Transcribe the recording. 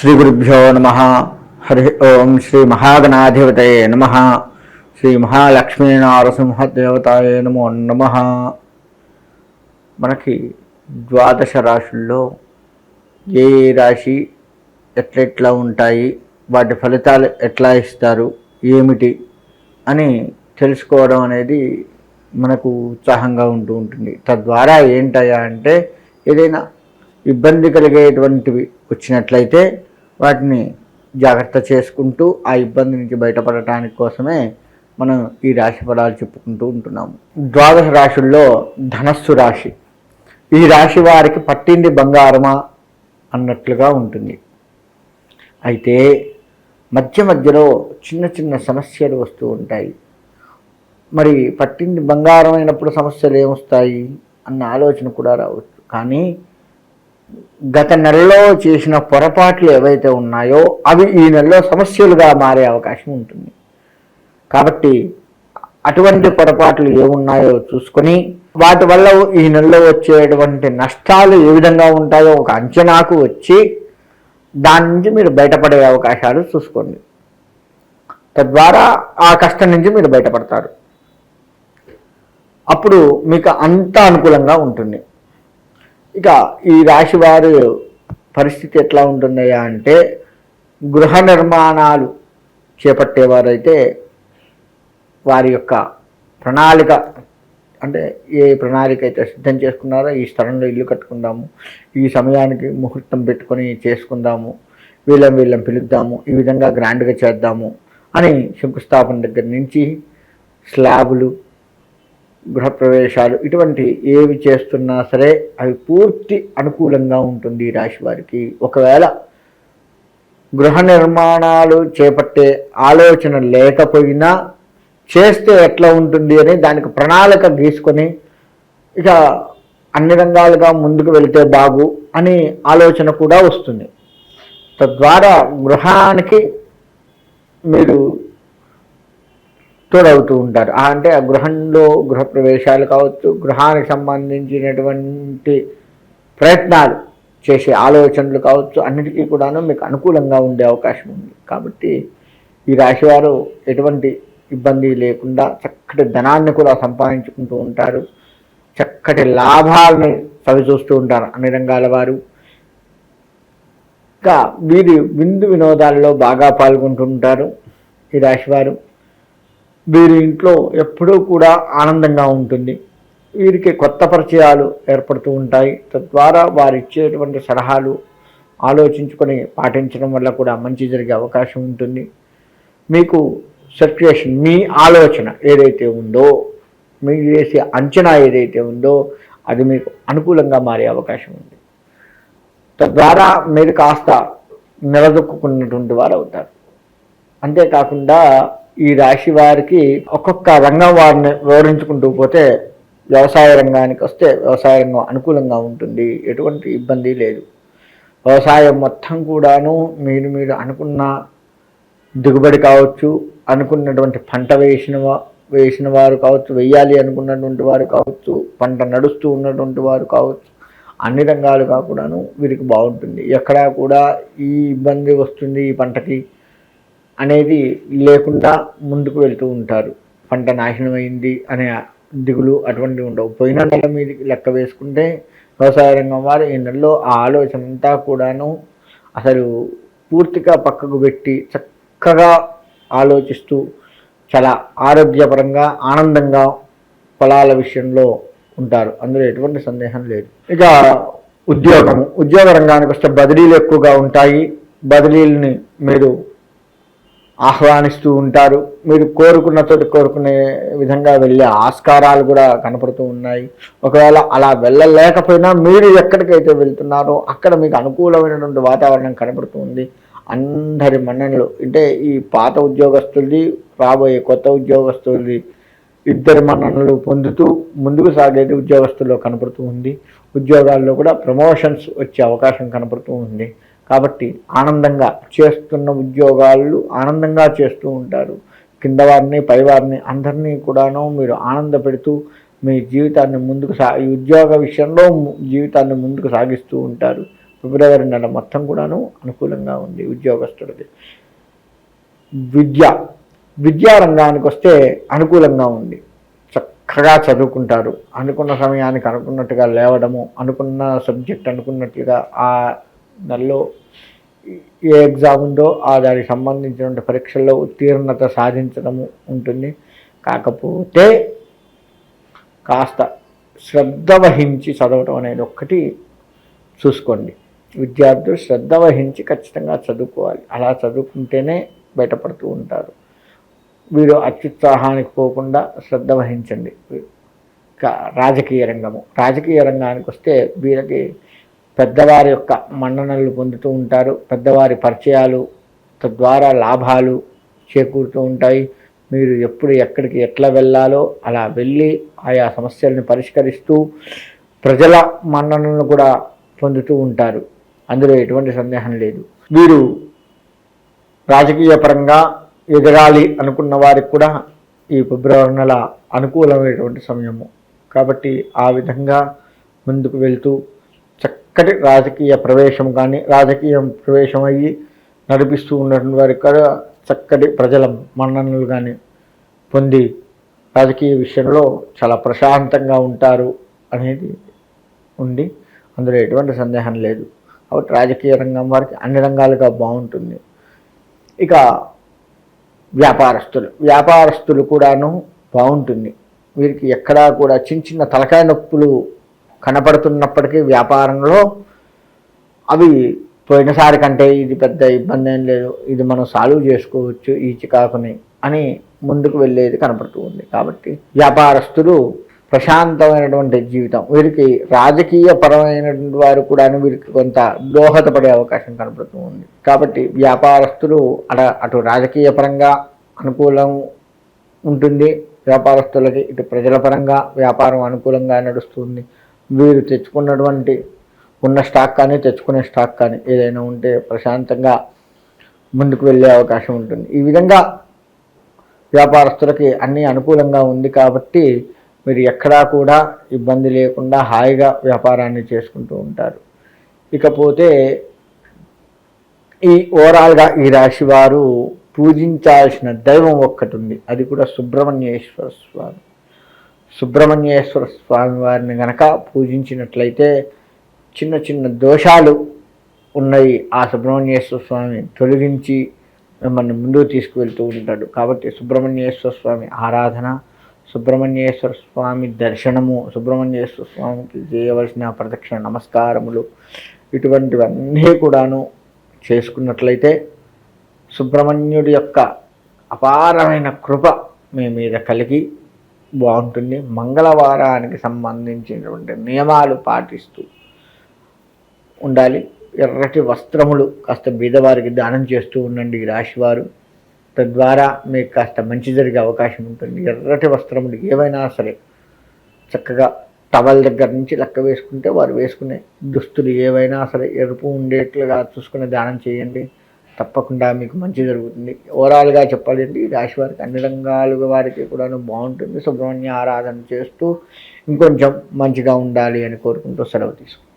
శ్రీ గురుభ్యో నమ. హరి ఓం శ్రీ మహాగణాధిపతయే నమ. శ్రీ మహాలక్ష్మీ నారసింహదేవతాయే నమో నమ. మనకి ద్వాదశ రాశుల్లో ఏ ఏ రాశి ఎట్లెట్లా ఉంటాయి వాటి ఫలితాలు ఎట్లా ఇస్తారు ఏమిటి అని తెలుసుకోవడం అనేది మనకు ఉత్సాహంగా ఉంటూ ఉంటుంది. తద్వారా ఏంటయ్యా అంటే ఏదైనా ఇబ్బంది కలిగేటువంటివి వచ్చినట్లయితే వాటిని జాగ్రత్త చేసుకుంటూ ఆ ఇబ్బంది నుంచి బయటపడటానికి కోసమే మనం ఈ రాశి ఫలాలు చెప్పుకుంటూ ఉంటున్నాము. ద్వాదశ రాశుల్లో ధనస్సు రాశి. ఈ రాశి వారికి పట్టింది బంగారమా అన్నట్లుగా ఉంటుంది. అయితే మధ్య మధ్యలో చిన్న చిన్న సమస్యలు వస్తూ ఉంటాయి. మరి పట్టింది బంగారం అయినప్పుడు సమస్యలు ఏమొస్తాయి? అన్న ఆలోచన కూడా రావచ్చు. కానీ గత నెలలో చేసిన పొరపాట్లు ఏవైతే ఉన్నాయో అవి ఈ నెలలో సమస్యలుగా మారే అవకాశం ఉంటుంది. కాబట్టి అటువంటి పొరపాట్లు ఏమున్నాయో చూసుకొని వాటి వల్ల ఈ నెలలో వచ్చేటువంటి నష్టాలు ఏ విధంగా ఉంటాయో ఒక అంచనాకు వచ్చి దాని నుంచి మీరు బయటపడే అవకాశాలు చూసుకోండి. తద్వారా ఆ కష్టం నుంచి మీరు బయటపడతారు. అప్పుడు మీకు అంత అనుకూలంగా ఉంటుంది. ఇక ఈ రాశి వారు పరిస్థితి ఎట్లా ఉంటుందయ్యా అంటే గృహ నిర్మాణాలు చేపట్టేవారైతే వారి యొక్క ప్రణాళిక అంటే ఏ ప్రణాళిక అయితే సిద్ధం చేసుకున్నారో ఈ స్థలంలో ఇల్లు కట్టుకుందాము ఈ సమయానికి ముహూర్తం పెట్టుకొని చేసుకుందాము వీళ్ళం వీళ్ళం పిలుద్దాము ఈ విధంగా గ్రాండ్గా చేద్దాము అని శంకుస్థాపన దగ్గర నుంచి స్లాబులు గృహప్రవేశాలు ఇటువంటి ఏవి చేస్తున్నా సరే అవి పూర్తి అనుకూలంగా ఉంటుంది ఈ రాశి వారికి. ఒకవేళ గృహ నిర్మాణాలు చేపట్టే ఆలోచన లేకపోయినా చేస్తే ఎట్లా ఉంటుంది అని దానికి ప్రణాళిక గీసుకొని ఇక అన్ని రంగాలుగా ముందుకు వెళితే బాగు అని ఆలోచన కూడా వస్తుంది. తద్వారా గృహానికి మీరు తోడవుతూ ఉంటారు. అంటే ఆ గృహంలో గృహప్రవేశాలు కావచ్చు గృహానికి సంబంధించినటువంటి ప్రయత్నాలు చేసే ఆలోచనలు కావచ్చు అన్నిటికీ కూడాను మీకు అనుకూలంగా ఉండే అవకాశం ఉంది. కాబట్టి ఈ రాశివారు ఎటువంటి ఇబ్బంది లేకుండా చక్కటి ధనాన్ని కూడా సంపాదించుకుంటూ ఉంటారు. చక్కటి లాభాలని చవి చూస్తూ ఉంటారు అన్ని రంగాల వారు. ఇంకా వీరి విందు వినోదాలలో బాగా పాల్గొంటుంటారు ఈ రాశివారు. వీరి ఇంట్లో ఎప్పుడూ కూడా ఆనందంగా ఉంటుంది. వీరికి కొత్త పరిచయాలు ఏర్పడుతూ ఉంటాయి. తద్వారా వారు ఇచ్చేటువంటి సలహాలు ఆలోచించుకొని పాటించడం వల్ల కూడా మంచి జరిగే అవకాశం ఉంటుంది. మీకు సర్క్యులేషన్ మీ ఆలోచన ఏదైతే ఉందో మీరు చేసే అంచనా ఏదైతే ఉందో అది మీకు అనుకూలంగా మారే అవకాశం ఉంది. తద్వారా మీరు కాస్త నిలదొక్కున్నటువంటి వారు అవుతారు అంతేకాకుండా ఈ రాశి వారికి ఒక్కొక్క రంగం వారిని వివరించుకుంటూ పోతే వ్యవసాయ రంగానికి వస్తే వ్యవసాయ రంగం అనుకూలంగా ఉంటుంది. ఎటువంటి ఇబ్బంది లేదు. వ్యవసాయం మొత్తం కూడాను మీరు మీరు అనుకున్న దిగుబడి కావచ్చు అనుకున్నటువంటి పంట వేసిన వేసిన వారు కావచ్చు వెయ్యాలి అనుకున్నటువంటి వారు కావచ్చు పంట నడుస్తూ ఉన్నటువంటి వారు కావచ్చు అన్ని రంగాలుగా కూడాను వీరికి బాగుంటుంది. ఎక్కడా కూడా ఈ ఇబ్బంది వస్తుంది ఈ పంటకి. అనేది లేకుండా ముందుకు వెళ్తూ ఉంటారు. పంట నాశనమైంది అనే దిగులు అటువంటివి ఉండవు. పోయిన నెల మీదకి లెక్క వేసుకుంటే వ్యవసాయ రంగం వారు ఈ నెలలో ఆ ఆలోచన అంతా కూడాను అసలు పూర్తిగా పక్కకు పెట్టి చక్కగా ఆలోచిస్తూ చాలా ఆరోగ్యపరంగా ఆనందంగా పొలాల విషయంలో ఉంటారు. అందులో ఎటువంటి సందేహం లేదు. ఇక ఉద్యోగము ఉద్యోగ రంగానికి వస్తే బదిలీలు ఎక్కువగా ఉంటాయి. బదిలీలని మీరు ఆహ్వానిస్తూ ఉంటారు. మీరు కోరుకున్న తోటి కోరుకునే విధంగా వెళ్ళే ఆస్కారాలు కూడా కనపడుతూ ఉన్నాయి. ఒకవేళ అలా వెళ్ళలేకపోయినా మీరు ఎక్కడికైతే వెళ్తున్నారో అక్కడ మీకు అనుకూలమైనటువంటి వాతావరణం కనపడుతుంది అందరి మన్ననలు. అంటే ఈ పాత ఉద్యోగస్తులది రాబోయే కొత్త ఉద్యోగస్తులది ఇద్దరి మన్ననలు పొందుతూ ముందుకు సాగేది ఉద్యోగస్తుల్లో కనపడుతూ ఉంది. ఉద్యోగాల్లో కూడా ప్రమోషన్స్ వచ్చే అవకాశం కనపడుతూ ఉంది. కాబట్టి ఆనందంగా చేస్తున్న ఉద్యోగాలు ఆనందంగా చేస్తూ ఉంటారు. కింద వారిని పైవారిని అందరినీ కూడాను మీరు ఆనంద పెడుతూ మీ జీవితాన్ని ముందుకు సా ఈ ఉద్యోగ విషయంలో జీవితాన్ని ముందుకు సాగిస్తూ ఉంటారు. ఫిబ్రవరి నెల మొత్తం కూడాను అనుకూలంగా ఉంది ఉద్యోగస్తుడికి విద్య విద్యారంగానికి వస్తే అనుకూలంగా ఉంది. చక్కగా చదువుకుంటారు. అనుకున్న సమయానికి అనుకున్నట్టుగా లేవడము అనుకున్న సబ్జెక్ట్ అనుకున్నట్లుగా ఆ నెలలో ఏ ఎగ్జామ్ ఉందో ఆ దానికి సంబంధించిన పరీక్షల్లో ఉత్తీర్ణత సాధించడము ఉంటుంది. కాకపోతే కాస్త శ్రద్ధ వహించి చదవటం అనేది ఒక్కటి చూసుకోండి. విద్యార్థులు శ్రద్ధ వహించి ఖచ్చితంగా చదువుకోవాలి. అలా చదువుకుంటేనే బయటపడుతూ ఉంటారు. వీరు అత్యుత్సాహానికి పోకుండా శ్రద్ధ వహించండి. రాజకీయ రంగము. రాజకీయ రంగానికి వస్తే వీరికి పెద్దవారి యొక్క మన్ననలు పొందుతూ ఉంటారు. పెద్దవారి పరిచయాలు తద్వారా లాభాలు చేకూరుతూ ఉంటాయి. మీరు ఎప్పుడు ఎక్కడికి ఎట్లా వెళ్ళాలో అలా వెళ్ళి ఆయా సమస్యలను పరిష్కరిస్తూ ప్రజల మన్ననలను కూడా పొందుతూ ఉంటారు. అందులో ఎటువంటి సందేహం లేదు. వీరు రాజకీయ పరంగా ఎదగాలి అనుకున్న వారికి కూడా ఈ ఫిబ్రవరి నెల అనుకూలమైనటువంటి సమయము. కాబట్టి ఆ విధంగా ముందుకు వెళ్తూ చక్కటి రాజకీయ ప్రవేశం కానీ రాజకీయం ప్రవేశం అయ్యి నడిపిస్తూ ఉన్నటువంటి వారికి కూడా చక్కటి ప్రజల మన్ననలు కానీ పొంది రాజకీయ విషయంలో చాలా ప్రశాంతంగా ఉంటారు అనేది ఉండి అందులో ఎటువంటి సందేహం లేదు. కాబట్టి రాజకీయ రంగం వారికి అన్ని రంగాలుగా బాగుంటుంది. ఇక వ్యాపారస్తులు వ్యాపారస్తులు కూడాను బాగుంటుంది. వీరికి ఎక్కడా కూడా చిన్న చిన్న తలకాయ నొప్పులు కనపడుతున్నప్పటికీ వ్యాపారంలో అవి పోయినసారి కంటే ఇది పెద్ద ఇబ్బంది ఏం లేదు ఇది మనం సాల్వ్ చేసుకోవచ్చు ఈ చికాకుని అని ముందుకు వెళ్ళేది కనపడుతూ ఉంది. కాబట్టి వ్యాపారస్తులు ప్రశాంతమైనటువంటి జీవితం వీరికి రాజకీయ పరమైనటువంటి వారు కూడా వీరికి కొంత దోహదపడే అవకాశం కనపడుతూ ఉంది. కాబట్టి వ్యాపారస్తులు అట అటు రాజకీయ పరంగా అనుకూలం ఉంటుంది వ్యాపారస్తులకి ఇటు ప్రజల పరంగా వ్యాపారం అనుకూలంగా నడుస్తుంది. వీరు తెచ్చుకున్నటువంటి ఉన్న స్టాక్ కానీ తెచ్చుకునే స్టాక్ కానీ ఏదైనా ఉంటే ప్రశాంతంగా ముందుకు వెళ్ళే అవకాశం ఉంటుంది. ఈ విధంగా వ్యాపారస్తులకి అన్నీ అనుకూలంగా ఉంది కాబట్టి మీరు ఎక్కడా కూడా ఇబ్బంది లేకుండా హాయిగా వ్యాపారాన్ని చేసుకుంటూ ఉంటారు. ఇకపోతే ఈ ఓవరాల్గా ఈ రాశి వారు పూజించాల్సిన దైవం ఒక్కటి ఉంది అది కూడా సుబ్రహ్మణ్యేశ్వర స్వామి. సుబ్రహ్మణ్యేశ్వర స్వామి వారిని గనక పూజించినట్లయితే చిన్న చిన్న దోషాలు ఉన్నాయి ఆ సుబ్రహ్మణ్యేశ్వర స్వామి తొలగించి మిమ్మల్ని ముందుకు తీసుకువెళ్తూ ఉంటాడు. కాబట్టి సుబ్రహ్మణ్యేశ్వర స్వామి ఆరాధన సుబ్రహ్మణ్యేశ్వర స్వామి దర్శనము సుబ్రహ్మణ్యేశ్వర స్వామికి చేయవలసిన ప్రదక్షిణ నమస్కారములు ఇటువంటివన్నీ కూడాను చేసుకున్నట్లయితే సుబ్రహ్మణ్యుడి యొక్క అపారమైన కృప మీ మీద కలిగి బాగుంటుంది. మంగళవారానికి సంబంధించినటువంటి నియమాలు పాటిస్తూ ఉండాలి. ఎర్రటి వస్త్రములు కాస్త బీదవారికి దానం చేస్తూ ఉండండి ఈ రాశివారు. తద్వారా మీకు కాస్త మంచి జరిగే అవకాశం ఉంటుంది. ఎర్రటి వస్త్రములు ఏవైనా సరే చక్కగా టవల్ దగ్గర నుంచి లెక్క వేసుకుంటే వారు వేసుకునే దుస్తులు ఏవైనా సరే ఎరుపు ఉండేట్లుగా చూసుకునే దానం చేయండి. తప్పకుండా మీకు మంచి జరుగుతుంది. ఓవరాల్గా చెప్పాలండి రాశి వారికి అన్ని రంగాలుగా వారికి కూడా బాగుంటుంది. సుబ్రహ్మణ్య ఆరాధన చేస్తూ ఇంకొంచెం మంచిగా ఉండాలి అని కోరుకుంటూ సెలవు తీసుకుంటాం